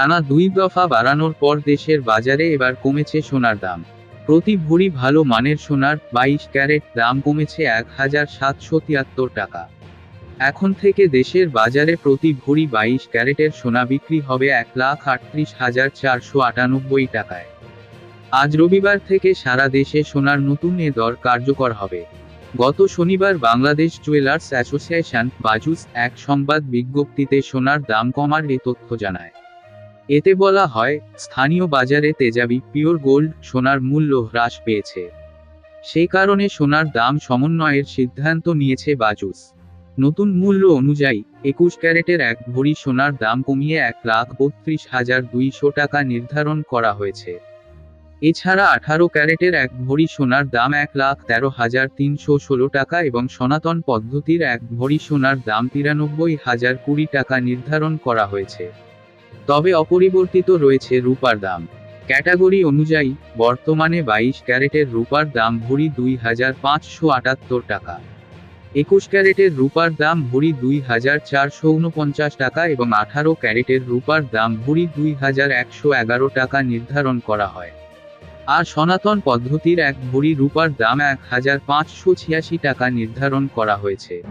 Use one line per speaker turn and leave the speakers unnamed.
টানা দুই দফা বাড়ানোর পর দেশের বাজারে এবার কমেছে সোনার দাম। প্রতি ভরি ভালো মানের সোনার বাইশ ক্যারেট দাম কমেছে এক হাজার সাতশো তিয়াত্তর টাকা। এখন থেকে দেশের বাজারে প্রতি ভরি বাইশ ক্যারেটের সোনা বিক্রি হবে এক লাখ আটত্রিশ হাজার চারশো আটানব্বই টাকায়। আজ রবিবার থেকে সারা দেশে সোনার নতুন এ দর কার্যকর হবে। গত শনিবার বাংলাদেশ জুয়েলার্স অ্যাসোসিয়েশন বাজুস এক সংবাদ বিজ্ঞপ্তিতে সোনার দাম কমার এ তথ্য জানায়। এতে বলা হয়, স্থানীয় বাজারে তেজাবি, পিওর গোল্ড, সোনার মূল্য হ্রাস পেয়েছে। সেই কারণে সোনার দাম সমন্বয়ের সিদ্ধান্ত নিয়েছে বাজুস। নতুন মূল্য অনুযায়ী, একুশ ক্যারেটের এক ভরি সোনার দাম কমিয়ে এক লাখ বত্রিশ হাজার দুইশো টাকা নির্ধারণ করা হয়েছে। এছাড়া আঠারো ক্যারেটের এক ভরি সোনার দাম এক লাখ তেরো হাজার তিনশো ষোলো টাকা এবং সনাতন পদ্ধতির এক ভরি সোনার দাম তিরানব্বই হাজার কুড়ি টাকা নির্ধারণ করা হয়েছে। তবে অপরিবর্তিত রয়েছে রূপার দাম। ক্যাটাগরি অনুযায়ী, বর্তমানে বাইশ ক্যারেটের রূপার দাম ভরি দুই হাজার পাঁচশো আটাত্তর টাকা। একুশ ক্যারেটের রূপার দাম ভরি দুই হাজার চারশো উনপঞ্চাশ টাকা এবং আঠারো ক্যারেটের রূপার দাম ভরি দুই হাজার একশো এগারো টাকা নির্ধারণ করা হয়। আর সনাতন পদ্ধতির এক ভরি রূপার দাম এক হাজার পাঁচশো ছিয়াশি টাকা নির্ধারণ করা হয়েছে।